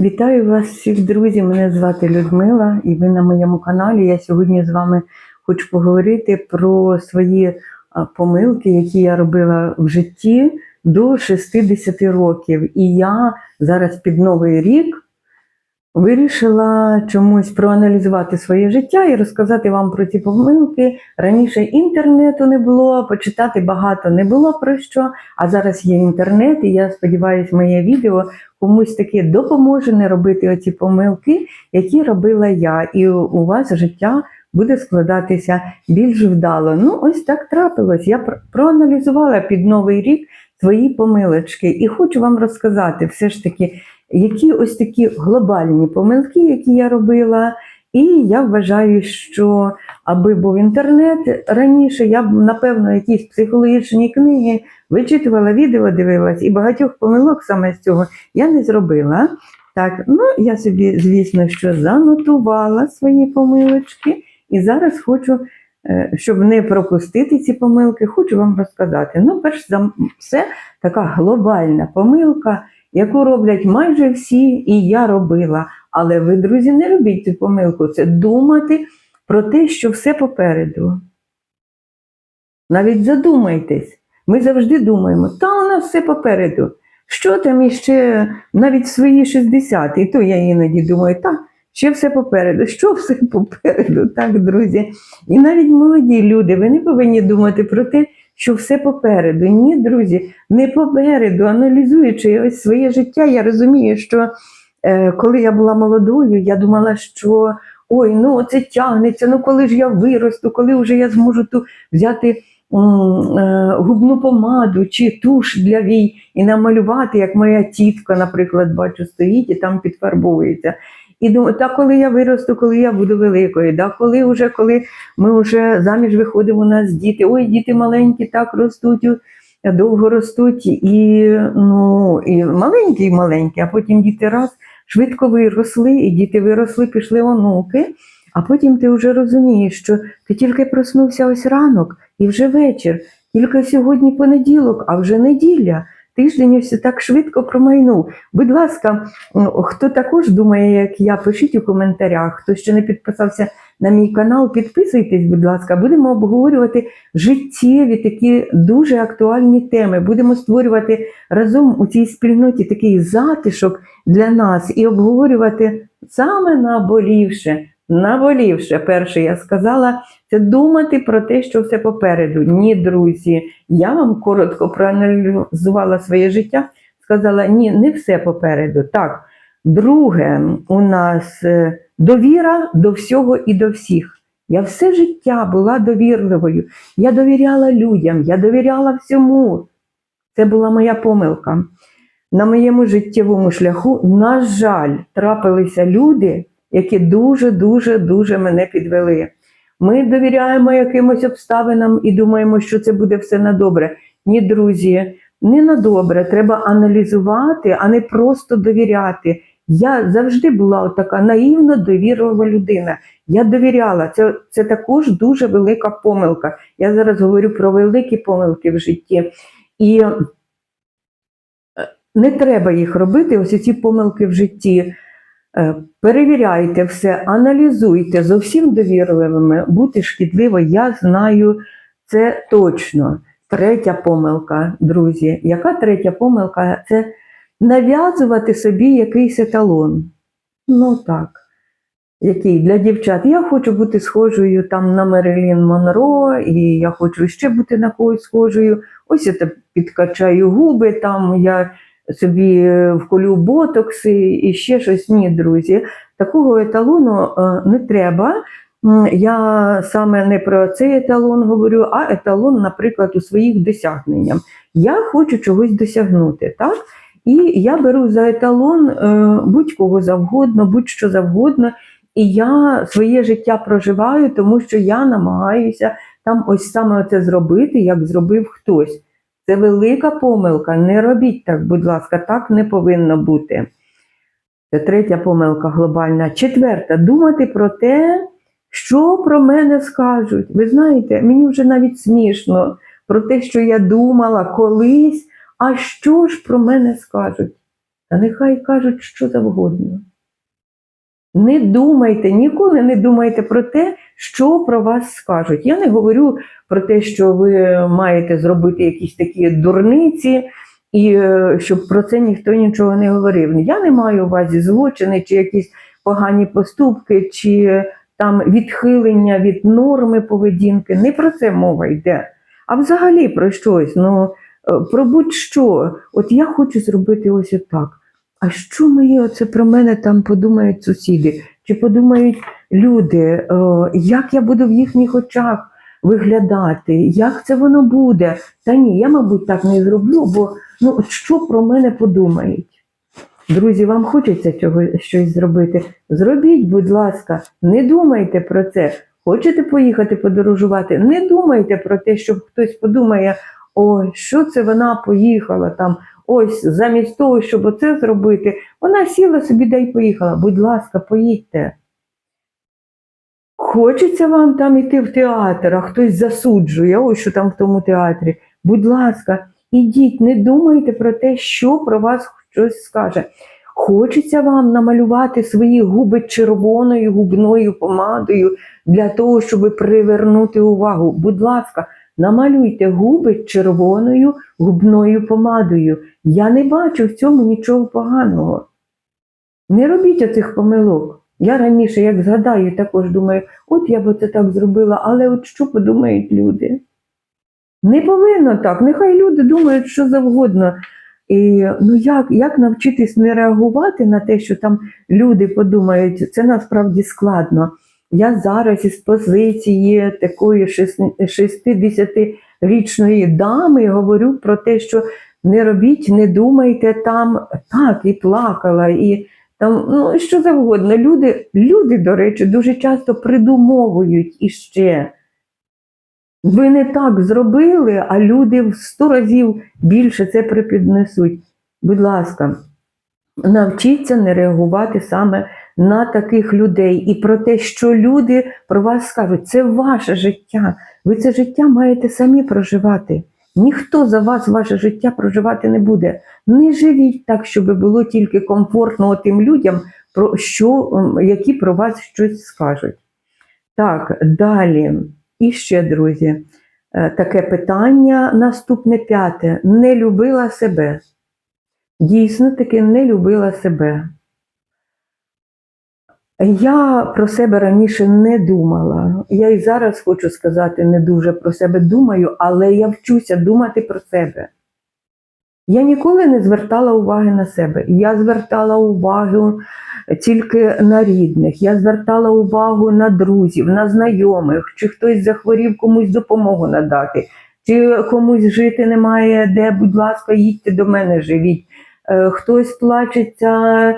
Вітаю вас всіх, друзі. Мене звати Людмила, і ви на моєму каналі. Я сьогодні з вами хочу поговорити про свої помилки, які я робила в житті до 60 років. І я зараз під новий рік вирішила чомусь проаналізувати своє життя і розказати вам про ці помилки. Раніше інтернету не було, почитати багато не було про що. А зараз є інтернет, і я сподіваюся, моє відео комусь таки допоможе не робити оці помилки, які робила я, і у вас життя буде складатися більш вдало. Ну, ось так трапилось. Я проаналізувала під новий рік свої помилочки, і хочу вам розказати все ж таки, які ось такі глобальні помилки, які я робила. І я вважаю, що аби був інтернет раніше, я б напевно якісь психологічні книги вичитувала, відео дивилась, і багатьох помилок саме з цього я не зробила. Так, ну я собі, звісно, що занотувала свої помилочки, і зараз хочу, е, щоб не пропустити ці помилки, хочу вам розказати. Ну, перш за все, така глобальна помилка, яку роблять майже всі, і я робила. Але ви, друзі, не робіть цю помилку. Це думати про те, що все попереду. Навіть задумайтесь. Ми завжди думаємо, та у нас все попереду. Що там іще навіть в свої 60, і то я іноді думаю, та ще все попереду. Що все попереду? Так, друзі. І навіть молоді люди, ви не повинні думати про те, що все попереду. Ні, друзі, не попереду. Аналізуючи ось своє життя, я розумію, що е, коли я була молодою, я думала, що ой, ну це тягнеться, ну коли ж я виросту, коли вже я зможу ту взяти е, губну помаду чи туш для вій і намалювати, як моя тітка, наприклад, бачу, стоїть і там підфарбовується. І думаю, та коли я виросту, коли я буду великою, да, коли вже коли ми вже заміж виходимо, у нас діти, ой, діти маленькі, так ростуть, довго ростуть, і, ну, і маленькі, і маленькі, а потім діти раз швидко виросли, і діти виросли, пішли онуки, а потім ти вже розумієш, що ти тільки проснувся ось ранок і вже вечір, тільки сьогодні понеділок, а вже неділя. Тиждень ось так швидко промайнув. Будь ласка, хто також думає, як я, пишіть у коментарях. Хто ще не підписався на мій канал, підписуйтесь, будь ласка. Будемо обговорювати життєві такі дуже актуальні теми. Будемо створювати разом у цій спільноті такий затишок для нас і обговорювати саме наболівше. Наболівше, перше я сказала, це думати про те, що все попереду. Ні, друзі, я вам коротко проаналізувала своє життя, сказала, ні, не все попереду. Так, друге, у нас е, довіра до всього і до всіх. Я все життя була довірливою. Я довіряла людям, я довіряла всьому. Це була моя помилка. На моєму життєвому шляху, на жаль, трапилися люди, які дуже-дуже дуже мене підвели. Ми довіряємо якимось обставинам і думаємо, що це буде все на добре. Ні, друзі, не на добре. Треба аналізувати, а не просто довіряти. Я завжди була така наївно довірлива людина. Я довіряла. Це, це також дуже велика помилка. Я зараз говорю про великі помилки в житті. І е, не треба їх робити, ось ці помилки в житті. Е, Перевіряйте все, аналізуйте зовсім довірливими, бути шкідливо, я знаю це точно. Третя помилка, друзі. Яка третя помилка? Це нав'язувати собі якийсь еталон. Ну так. Який для дівчат. Я хочу бути схожою там на Мерилін Монро, і я хочу ще бути на когось схожою. Ось я підкачаю губи, там я собі е, вколю ботокси і ще щось. Ні, друзі. Такого еталону е, не треба. Я саме не про цей еталон говорю, а еталон, наприклад, у своїх досягненнях. Я хочу чогось досягнути, так? І я беру за еталон е, будь-кого завгодно, будь-що завгодно. І я своє життя проживаю, тому що я намагаюся там ось саме це зробити, як зробив хтось. Це велика помилка. Не робіть так, будь ласка, так не повинно бути. Це третя помилка глобальна. Четверта думати про те, що про мене скажуть. Ви знаєте, мені вже навіть смішно про те, що я думала колись, а що ж про мене скажуть. Та нехай кажуть що завгодно. Не думайте, ніколи не думайте про те, що про вас скажуть. Я не говорю про те, що ви маєте зробити якісь такі дурниці, і е, щоб про це ніхто нічого не говорив. Я не маю на увазі злочини чи якісь погані поступки, чи там відхилення від норми поведінки. Не про це мова йде. А взагалі про щось. Ну, е, про будь-що. От я хочу зробити ось отак. А що мої оце про мене там подумають сусіди? Чи подумають люди, е, як я буду в їхніх очах виглядати, як це воно буде? Та ні, я, мабуть, так не зроблю, бо ну, от що про мене подумають? Друзі, вам хочеться чого, щось зробити? Зробіть, будь ласка, не думайте про це. Хочете поїхати подорожувати? Не думайте про те, що хтось подумає, ой, що це вона поїхала там. Ось замість того, щоб оце зробити, вона сіла собі да й поїхала. Будь ласка, поїдьте. Хочеться вам там іти в театр, а хтось засуджує, ось що там в тому театрі. Будь ласка, ідіть, не думайте про те, що про вас хтось скаже. Хочеться вам намалювати свої губи червоною губною помадою для того, щоб привернути увагу. Будь ласка, намалюйте губи червоною губною помадою. Я не бачу в цьому нічого поганого. Не робіть оцих помилок. Я раніше, як згадаю, також думаю, от я б це так зробила, але от що подумають люди? Не повинно так. Нехай люди думають, що завгодно. І ну як, як навчитись не реагувати на те, що там люди подумають, це насправді складно. Я зараз із позиції такої 60-річної дами говорю про те, що не робіть, не думайте там так, і плакала, і там ну що завгодно. Люди, люди, до речі, дуже часто придумовують іще. Ви не так зробили, а люди в сто разів більше це припіднесуть. Будь ласка, навчіться не реагувати саме на таких людей і про те, що люди про вас скажуть. Це ваше життя. Ви це життя маєте самі проживати. Ніхто за вас ваше життя проживати не буде. Не живіть так, щоб було тільки комфортно тим людям, про що, які про вас щось скажуть. Так, далі. І ще, друзі, е, таке питання наступне п'яте. Не любила себе. Дійсно таки не любила себе. Я про себе раніше не думала. Я і зараз хочу сказати, не дуже про себе думаю, але я вчуся думати про себе. Я ніколи не звертала уваги на себе. Я звертала увагу тільки на рідних, я звертала увагу на друзів, на знайомих, чи хтось захворів комусь допомогу надати, чи комусь жити немає де, будь ласка, їдьте до мене, живіть. Е, Хтось плачеться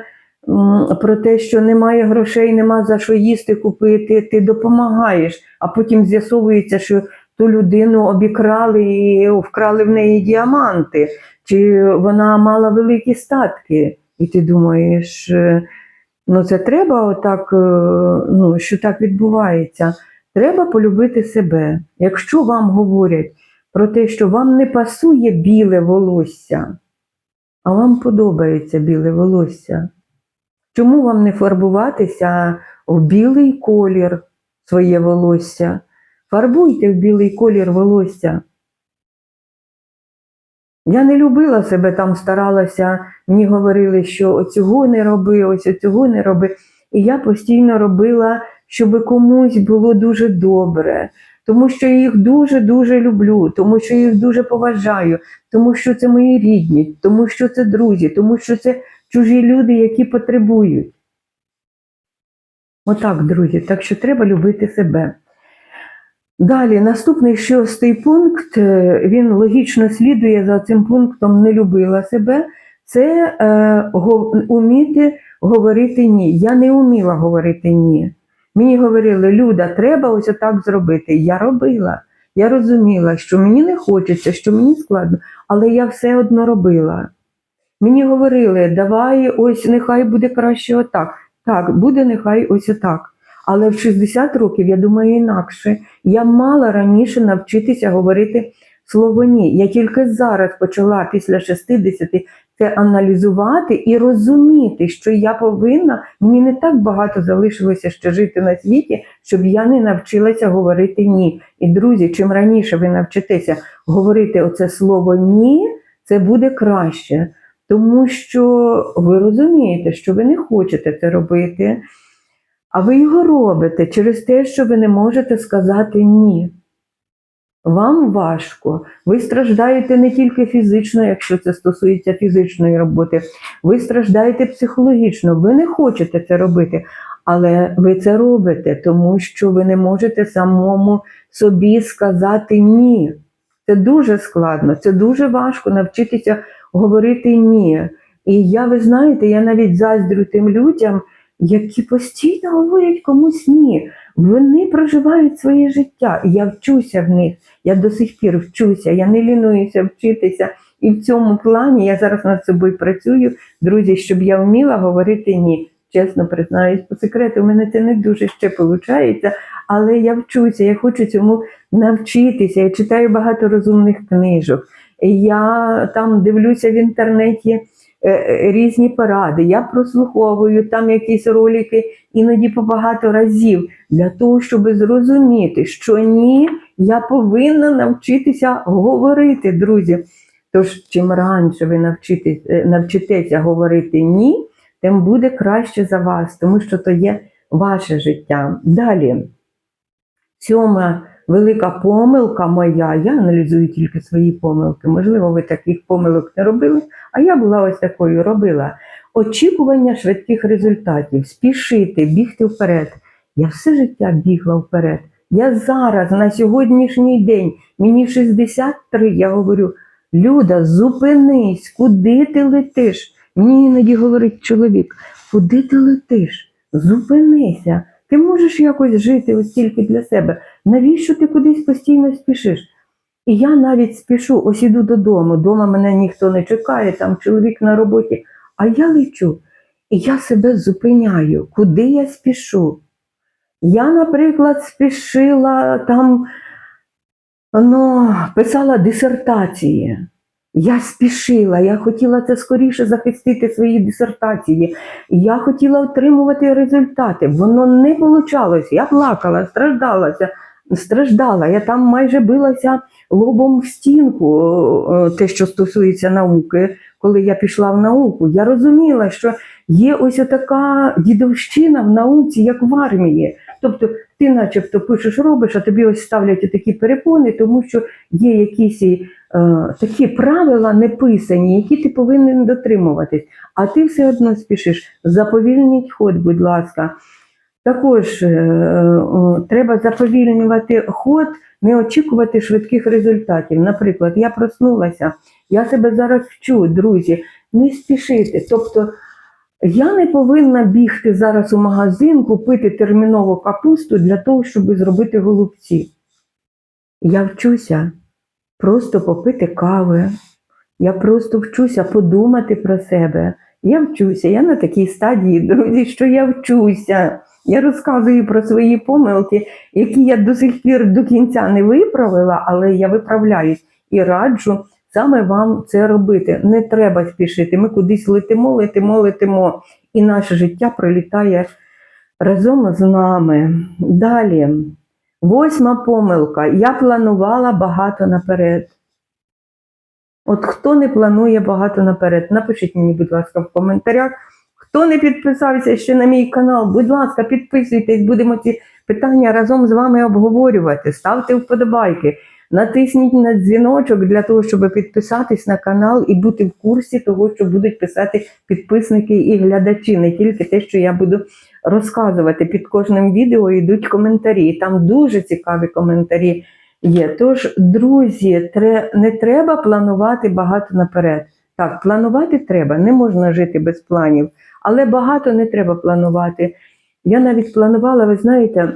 про те, що немає грошей, нема за що їсти купити, ти допомагаєш, а потім з'ясовується, що ту людину обікрали і вкрали в неї діаманти, чи вона мала великі статки. І ти думаєш, е, ну це треба отак, е, ну, що так відбувається. Треба полюбити себе. Якщо вам говорять про те, що вам не пасує біле волосся, а вам подобається біле волосся, чому вам не фарбуватися в білий колір своє волосся? Фарбуйте в білий колір волосся. Я не любила себе там, старалася, мені говорили, що оцього не роби, ось оцього не роби. І я постійно робила, щоб комусь було дуже добре, тому що їх дуже-дуже люблю, тому що їх дуже поважаю, тому що це мої рідні, тому що це друзі, тому що це чужі люди, які потребують. Отак, друзі, так що треба любити себе. Далі, наступний шостий пункт, е, він логічно слідує за цим пунктом не любила себе. Це е, го- уміти говорити ні. Я не вміла говорити ні. Мені говорили, Люда, треба ось отак зробити. Я робила. Я розуміла, що мені не хочеться, що мені складно, але я все одно робила. Мені говорили, давай ось нехай буде краще отак. Так, буде нехай ось отак. Але в 60 років я думаю інакше. Я мала раніше навчитися говорити слово ні. Я тільки зараз почала після 60 це аналізувати і розуміти, що я повинна, мені не так багато залишилося ще жити на світі, щоб я не навчилася говорити ні. І друзі, чим раніше ви навчитеся говорити оце слово ні, це буде краще. Тому що ви розумієте, що ви не хочете це робити, а ви його робите через те, що ви не можете сказати ні. Вам важко, ви страждаєте не тільки фізично, якщо це стосується фізичної роботи, ви страждаєте психологічно, ви не хочете це робити, але ви це робите, тому що ви не можете самому собі сказати ні. Це дуже складно, це дуже важко навчитися говорити ні. І я, ви знаєте, я навіть заздрю тим людям, які постійно говорять комусь ні. Вони проживають своє життя, і я вчуся в них. Я до сих пір вчуся, я не лінуюся вчитися. І в цьому плані я зараз над собою працюю, друзі, щоб я вміла говорити ні. Чесно признаюсь, по секрету, у мене це не дуже ще виходить, але я вчуся, я хочу цьому навчитися. Я читаю багато розумних книжок. Я там дивлюся в інтернеті е, е, різні поради. Я прослуховую там якісь ролики іноді по багато разів для того, щоб зрозуміти, що ні, я повинна навчитися говорити, друзі. Тож, чим раніше ви навчитесь, навчитеся говорити ні, тим буде краще за вас, тому що то є ваше життя. Далі, сьома велика помилка моя, я аналізую тільки свої помилки. Можливо, ви таких помилок не робили, а я була ось такою робила. Очікування швидких результатів, спішити, бігти вперед. Я все життя бігла вперед. Я зараз, на сьогоднішній день, мені 63, я говорю, Люда, зупинись, куди ти летиш? Мені іноді говорить чоловік, куди ти летиш? Зупинися. Ти можеш якось жити ось тільки для себе. Навіщо ти кудись постійно спішиш? І я навіть спішу, ось іду додому. Дома мене ніхто не чекає, там чоловік на роботі, а я лечу. І я себе зупиняю, куди я спішу. Я, наприклад, спішила там, ну, писала дисертації. Я спішила, я хотіла це скоріше захистити свої дисертації. Я хотіла отримувати результати. Воно не вийшло. Я плакала, страждалася, страждала. Я там майже билася лобом в стінку, е, те, що стосується науки, коли я пішла в науку. Я розуміла, що є ось така дідовщина в науці, як в армії. Тобто ти начебто пишеш, робиш, а тобі ось ставлять такі перепони, тому що є якісь е, такі правила неписані, які ти повинен дотримуватись, а ти все одно спішиш. Заповільніть ход, будь ласка. Також е, е, треба заповільнювати ход, не очікувати швидких результатів. Наприклад, я проснулася, я себе зараз вчу, друзі, не спішити. Тобто я не повинна бігти зараз у магазин, купити терміново капусту для того, щоб зробити голубці. Я вчуся просто попити кави. Я просто вчуся подумати про себе. Я вчуся, я на такій стадії, друзі, що я вчуся. Я розказую про свої помилки, які я до сих пір до кінця не виправила, але я виправляюсь і раджу саме вам це робити. Не треба спішити. Ми кудись летимо, летимо, летимо, і наше життя пролітає разом з нами. Далі, восьма помилка. Я планувала багато наперед. От хто не планує багато наперед, напишіть мені, будь ласка, в коментарях. Хто не підписався ще на мій канал, будь ласка, підписуйтесь, будемо ці питання разом з вами обговорювати. Ставте вподобайки, натисніть на дзвіночок для того, щоб підписатись на канал і бути в курсі того, що будуть писати підписники і глядачі, не тільки те, що я буду розказувати. Під кожним відео йдуть коментарі. Там дуже цікаві коментарі є. Тож, друзі, не треба планувати багато наперед. Так, планувати треба, не можна жити без планів, але багато не треба планувати. Я навіть планувала, ви знаєте,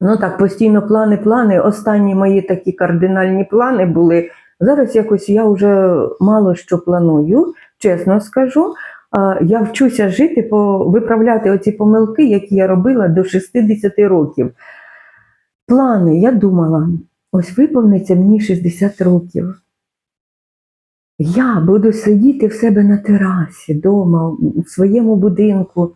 ну так, постійно плани, плани. Останні мої такі кардинальні плани були. Зараз якось я вже мало що планую, чесно скажу. Я вчуся жити, виправляти оці помилки, які я робила до 60 років. Плани, я думала, ось виповниться мені 60 років. Я буду сидіти в себе на терасі вдома, в своєму будинку,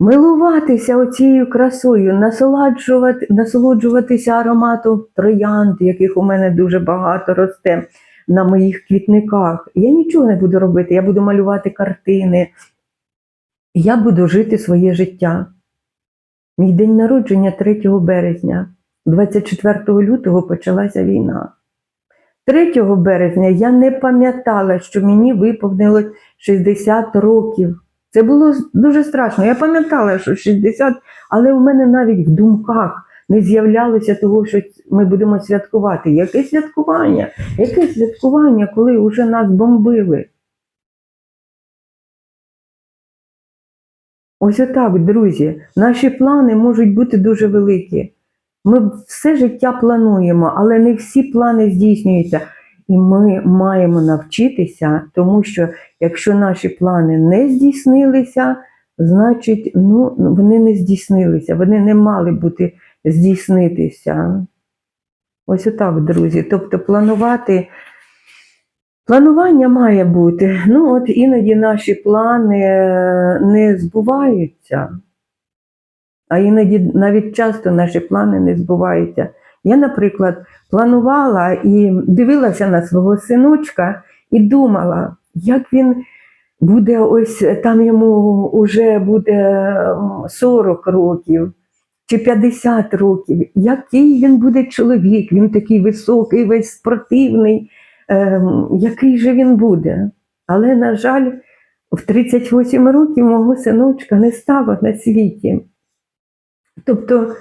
милуватися оцією красою, насолоджувати, насолоджуватися ароматом троянд, яких у мене дуже багато росте на моїх квітниках. Я нічого не буду робити, я буду малювати картини. Я буду жити своє життя. Мій день народження 3 березня, 24 лютого почалася війна. 3 березня я не пам'ятала, що мені виповнилось 60 років. Це було дуже страшно. Я пам'ятала, що 60, але у мене навіть в думках не з'являлося того, що ми будемо святкувати. Яке святкування? Яке святкування, коли вже нас бомбили? Ось отак, друзі, наші плани можуть бути дуже великі. Ми все життя плануємо, але не всі плани здійснюються. І ми маємо навчитися, тому що якщо наші плани не здійснилися, значить ну, вони не здійснилися, вони не мали бути здійснитися. Ось отак, друзі. Тобто планувати. Планування має бути. Ну, от іноді наші плани е, не збуваються, а іноді навіть часто наші плани не збуваються. Я, наприклад, планувала і дивилася на свого синочка і думала, як він буде ось там йому вже буде 40 років чи 50 років, який він буде чоловік, він такий високий, весь спортивний, ем, який же він буде. Але, на жаль, в 38 років мого синочка не стало на світі. Тобто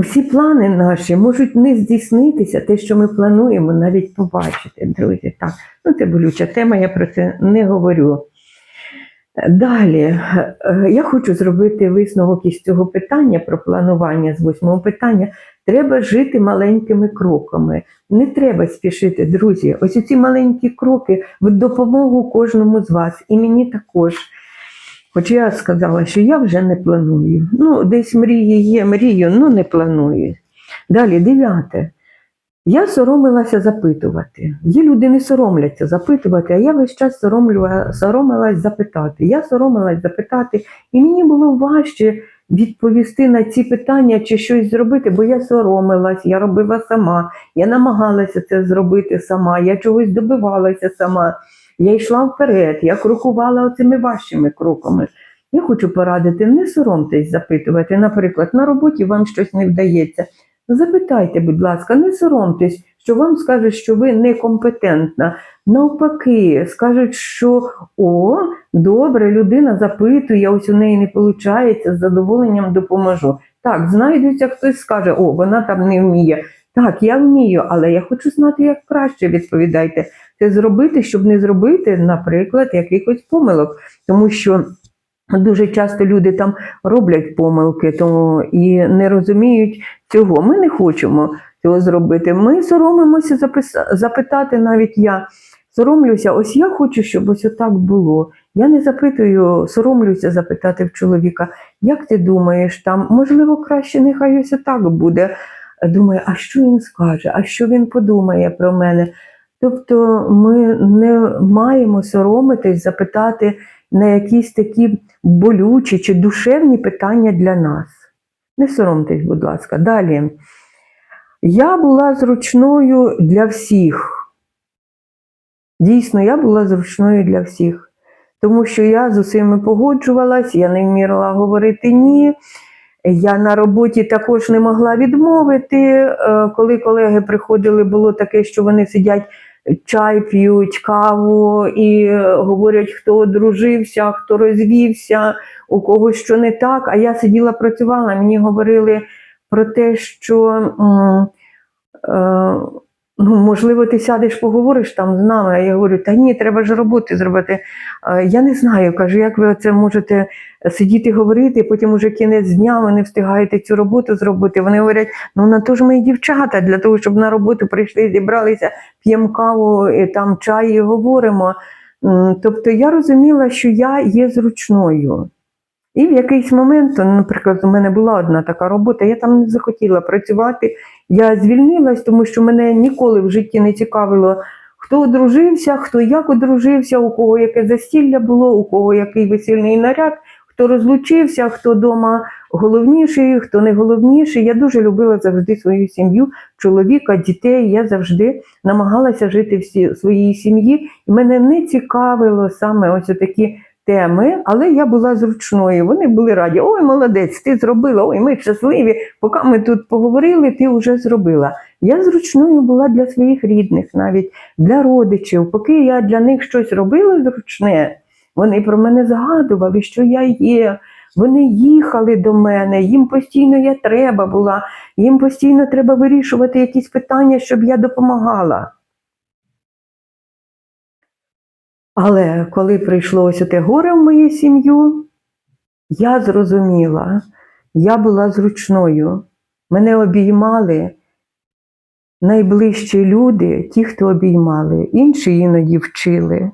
всі плани наші можуть не здійснитися, те, що ми плануємо, навіть побачити, друзі. Так, ну це болюча тема, я про це не говорю. Далі, е, я хочу зробити висновок із цього питання про планування з восьмого питання. Треба жити маленькими кроками. Не треба спішити, друзі. Ось ці маленькі кроки в допомогу кожному з вас, і мені також. Хоч я сказала, що я вже не планую. Ну, десь мрії є, мрію, ну не планую. Далі, дев'яте. Я соромилася запитувати. Є люди не соромляться запитувати, а я весь час соромлю- соромилась запитати. Я соромилась запитати, і мені було важче відповісти на ці питання чи щось зробити, бо я соромилась, я робила сама, я намагалася це зробити сама, я чогось добивалася сама. Я йшла вперед, я крокувала оцими вашими кроками. Я хочу порадити, не соромтесь запитувати. Наприклад, на роботі вам щось не вдається. Запитайте, будь ласка, не соромтесь, що вам скажуть, що ви некомпетентна. Навпаки, скажуть, що о, добре, людина запитує, ось у неї не виходить, з задоволенням допоможу. Так, знайдеться хтось скаже, о, вона там не вміє. Так, я вмію, але я хочу знати, як краще відповідайте. Зробити, щоб не зробити, наприклад, якихось помилок. Тому що дуже часто люди там роблять помилки тому і не розуміють цього. Ми не хочемо цього зробити. Ми соромимося запитати, навіть я соромлюся, ось я хочу, щоб ось отак було. Я не запитую, соромлюся запитати в чоловіка, як ти думаєш, там, можливо, краще нехай ось отак буде. Думаю, а що він скаже, а що він подумає про мене? Тобто ми не маємо соромитись запитати на якісь такі болючі чи душевні питання для нас. Не соромтесь, будь ласка. Далі. Я була зручною для всіх. Дійсно, я була зручною для всіх. Тому що я з усіми погоджувалась, я не вміла говорити ні. Я на роботі також не могла відмовити. Е, Коли колеги приходили, було таке, що вони сидять, чай п'ють, каву і е, говорять, хто одружився, хто розвівся, у кого що не так. А я сиділа, працювала, мені говорили про те, що е, ну, можливо, ти сядеш, поговориш там з нами. А я говорю, та ні, треба ж роботи зробити. Е, Я не знаю, кажу, як ви це можете сидіти говорити, потім уже кінець дня ви не встигаєте цю роботу зробити. Вони говорять, ну на то ж ми дівчата, для того, щоб на роботу прийшли, зібралися, п'ємо каву, і там чай і говоримо. Тобто я розуміла, що я є зручною. І в якийсь момент, наприклад, у мене була одна така робота, я там не захотіла працювати. Я звільнилась, тому що мене ніколи в житті не цікавило, хто одружився, хто як одружився, у кого яке застілля було, у кого який весільний наряд, хто розлучився, хто вдома головніший, хто не головніший. Я дуже любила завжди свою сім'ю, чоловіка, дітей. Я завжди намагалася жити в своїй сім'ї. І мене не цікавило саме ось такі теми, але я була зручною. Вони були раді. Ой, молодець, ти зробила, ой, ми щасливі. Поки ми тут поговорили, ти вже зробила. Я зручною була для своїх рідних, навіть для родичів. Поки я для них щось робила зручне, вони про мене згадували, що я є. Вони їхали до мене, їм постійно я треба була, їм постійно треба вирішувати якісь питання, щоб я допомагала. Але коли прийшло ось те горе в мою сім'ю, я зрозуміла, я була зручною. Мене обіймали найближчі люди, ті, хто обіймали, інші іноді вчили.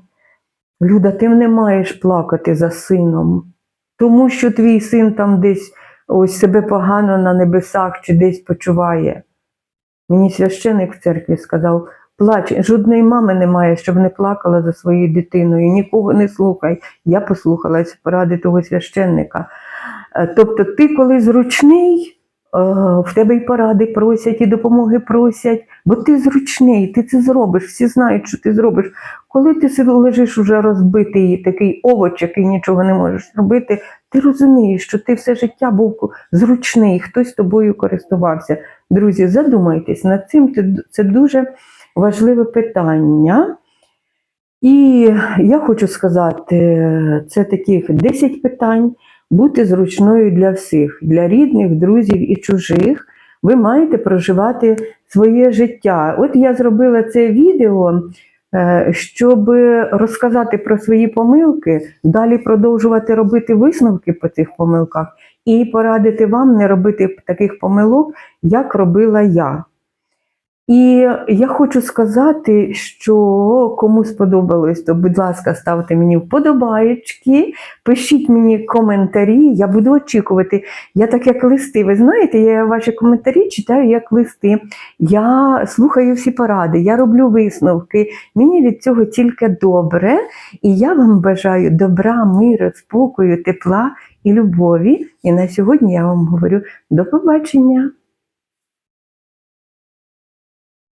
Люда, ти не маєш плакати за сином, тому що твій син там десь ось себе погано на небесах чи десь почуває. Мені священик в церкві сказав: плач, жодної мами немає, щоб не плакала за своєю дитиною, нікого не слухай. Я послухалась поради того священника. Е, Тобто, ти, коли зручний, е, в тебе і поради просять, і допомоги просять, бо ти зручний, ти це зробиш, всі знають, що ти зробиш. Коли ти лежиш уже розбитий, такий овоч, який нічого не можеш робити, ти розумієш, що ти все життя був зручний, хтось тобою користувався. Друзі, задумайтесь над цим, це дуже важливе питання. І я хочу сказати, це таких 10 питань. Бути зручною для всіх, для рідних, друзів і чужих. Ви маєте проживати своє життя. От я зробила це відео, е, щоб розказати про свої помилки, далі продовжувати робити висновки по цих помилках і порадити вам не робити таких помилок, як робила я. І я хочу сказати, що кому сподобалось, то, будь ласка, ставте мені вподобаєчки, пишіть мені коментарі, я буду очікувати. Я так як листи, ви знаєте, я ваші коментарі читаю як листи. Я слухаю всі поради, я роблю висновки. Мені від цього тільки добре. І я вам бажаю добра, миру, спокою, тепла і любові. І на сьогодні я вам говорю до побачення.